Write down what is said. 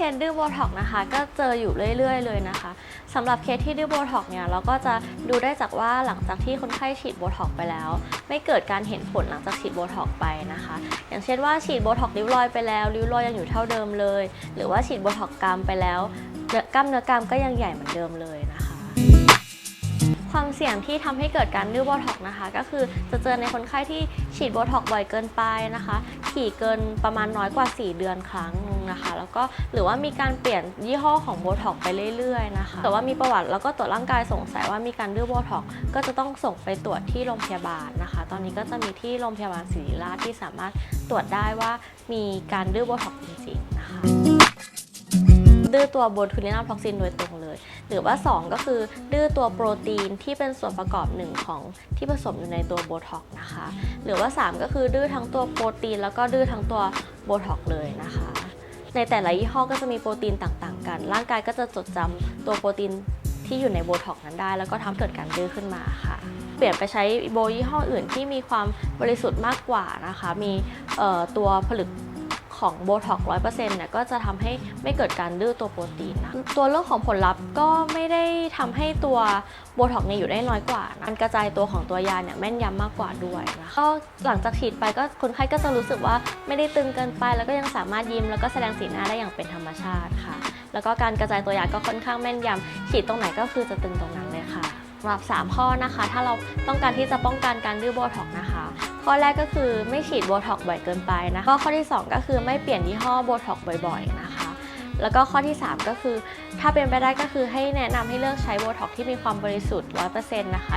เคสดื้อโบท็อกนะคะ ก็เจออยู่เรื่อย ๆ เลยนะคะสำหรับเคสที่ดื้อโบท็อกเนี่ยเราก็จะดูได้จากว่าหลังจากที่คนไข้ฉีดโบท็อกไปแล้ว ไม่เกิดการเห็นผลหลังจากฉีดโบท็อกไปนะคะ อย่างเช่นว่าฉีดโบท็อกริ้วรอยไปแล้วริ้วรอยยังอยู่เท่าเดิมเลย หรือว่าฉีดโบท็อกกรามไปแล้วเนื้อกล้ามเนื้อกรามก็ยังใหญ่เหมือนเดิมเลยนะคะ ความเสี่ยงที่ทำให้เกิดการดื้อโบท็อกนะคะ ก็คือจะเจอในคนไข้ที่ฉีดโบท็อกบ่อยเกินไปนะคะขี่เกินประมาณน้อยกว่า 4 เดือนครั้งนะคะ แล้วก็หรือว่ามีการเปลี่ยนยี่ห้อของโบท็อกไปเรื่อยๆนะคะ แต่ว่ามีประวัติแล้วก็ตรวจร่างกายสงสัยว่ามีการดื้อโบท็อกก็จะต้องส่งไปตรวจที่โรงพยาบาลนะคะ ตอนนี้ก็จะมีที่โรงพยาบาลศิริราชที่สามารถตรวจได้ว่ามีการดื้อโบท็อกจริงๆ ดื้อตัวโบทูลินัลท็อกซินโดยตรงเลย หรือว่า 2 ก็คือดื้อตัวโปรตีนที่เป็นส่วนประกอบหนึ่งของที่ผสมอยู่ในตัวโบท็อกนะคะ หรือว่า 3 ก็คือดื้อทั้งตัวโปรตีน แล้วก็ดื้อทั้งตัวโบท็อกเลยนะคะ ในแต่ละยี่ห้อก็จะมีโปรตีนต่างๆ กัน ร่างกายก็จะจดจำตัวโปรตีนที่อยู่ในโบท็อกนั้นได้ แล้วก็ทำให้เกิดการดื้อขึ้นมาค่ะ เปลี่ยนไปใช้โบยี่ห้ออื่นที่มีความบริสุทธิ์มากกว่านะคะ มีตัวผลึก ของโบท็อกร้อยเปอร์เซ็นต์เนี่ยก็จะทำให้ไม่เกิดการดื้อตัวโปรตีนนะตัวเรื่องของผลลัพธ์ก็ไม่ได้ทำให้ตัวโบท็อกเนี่ยอยู่ได้น้อยกว่านะการกระจายตัวของตัวยาเนี่ยแม่นยำมากกว่าด้วยนะก็หลังจากฉีดไปก็คนไข้ก็จะรู้สึกว่าไม่ได้ตึงเกินไป แล้วก็ยังสามารถยิ้มแล้วก็แสดงสีหน้าได้อย่างเป็นธรรมชาติค่ะ แล้วก็การกระจายตัวยาก็ค่อนข้างแม่นยำฉีดตรงไหนก็คือจะตึงตรงนั้นเลยค่ะสำหรับ 3 ข้อนะคะ ถ้าเราต้องการที่จะป้องกันการดื้อโบท็อกนะคะ ข้อแรกก็คือไม่ฉีดโบท็อกบ่อยเกินไปนะก็ข้อที่ 2 ก็คือไม่เปลี่ยนยี่ห้อโบท็อกบ่อยๆนะคะแล้วก็ข้อที่ 3 ก็คือ ถ้าเป็นไปได้ก็คือให้แนะนำให้เลือกใช้โบท็อกที่มีความบริสุทธิ์ 100%นะคะ